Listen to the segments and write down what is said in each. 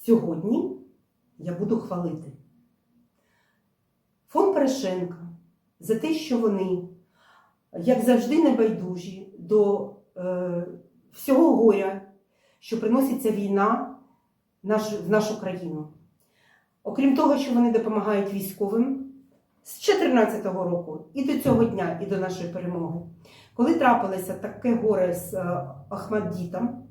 Сьогодні я буду хвалити фонд Порошенка за те, що вони, як завжди, небайдужі до е, всього горя, що приноситься війна в нашу країну. Окрім того, що вони допомагають військовим з 2014 року і до цього дня, і до нашої перемоги. Коли трапилося таке горе з е, Ахмаддітом,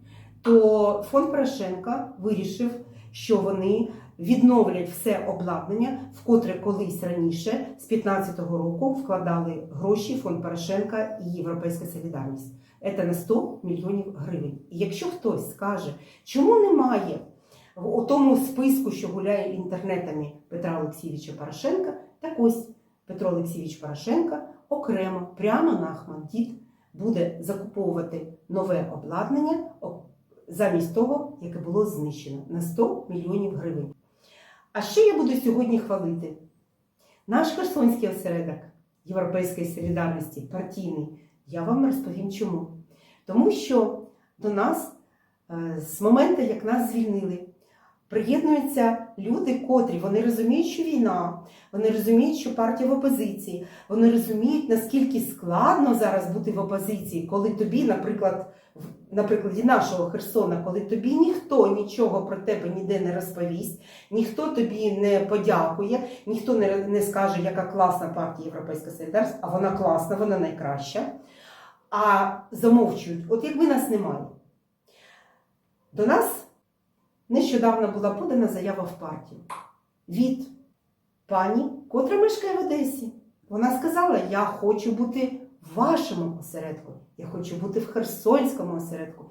то фонд Порошенка вирішив, що вони відновлять все обладнання, в котре колись раніше, з 2015 року, вкладали гроші фонд Порошенка і Європейська Солідарність. Це на 100 мільйонів гривень. І якщо хтось скаже, чому немає в тому списку, що гуляє інтернетами Петра Олексійовича Порошенка, так ось Петро Олексійович Порошенка окремо, прямо на Ахмаддіт, буде закуповувати нове обладнання замість того, яке було знищено на 100 мільйонів гривень. А ще я буду сьогодні хвалити наш Херсонський осередок Європейської солідарності, партійний. Я вам розповім чому. Тому що до нас е, з моменту, як нас звільнили, приєднуються люди, котрі вони розуміють, що війна, вони розуміють, що партія в опозиції, вони розуміють, наскільки складно зараз бути в опозиції, коли тобі, наприклад, на прикладі нашого Херсона, коли тобі ніхто нічого про тебе ніде не розповість, ніхто тобі не подякує, ніхто не, не скаже, яка класна партія Європейська Солідарність, а вона класна, вона найкраща. А замовчують, от якби нас немає. До нас нещодавно була подана заява в партію від пані, котра мешкає в Одесі. Вона сказала: Я хочу бути в вашому осередку, я хочу бути в Херсонському осередку.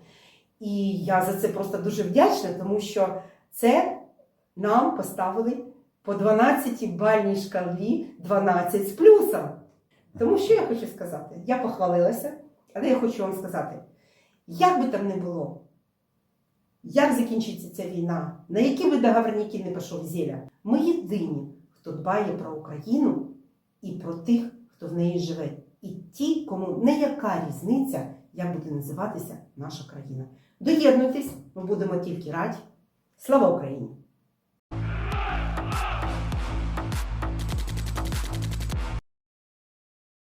І я за це просто дуже вдячна, тому що це нам поставили по 12 бальній шкалі 12 з плюсом. Тому що я хочу сказати? Я похвалилася, але я хочу вам сказати, як би там не було, як закінчиться ця війна, на які би договорники не пішов зіля, ми єдині, хто дбає про Україну і про тих, хто в неї живе. І ті, кому не яка різниця, як буде називатися наша країна. Доєднуйтесь, ми будемо тільки раді. Слава Україні!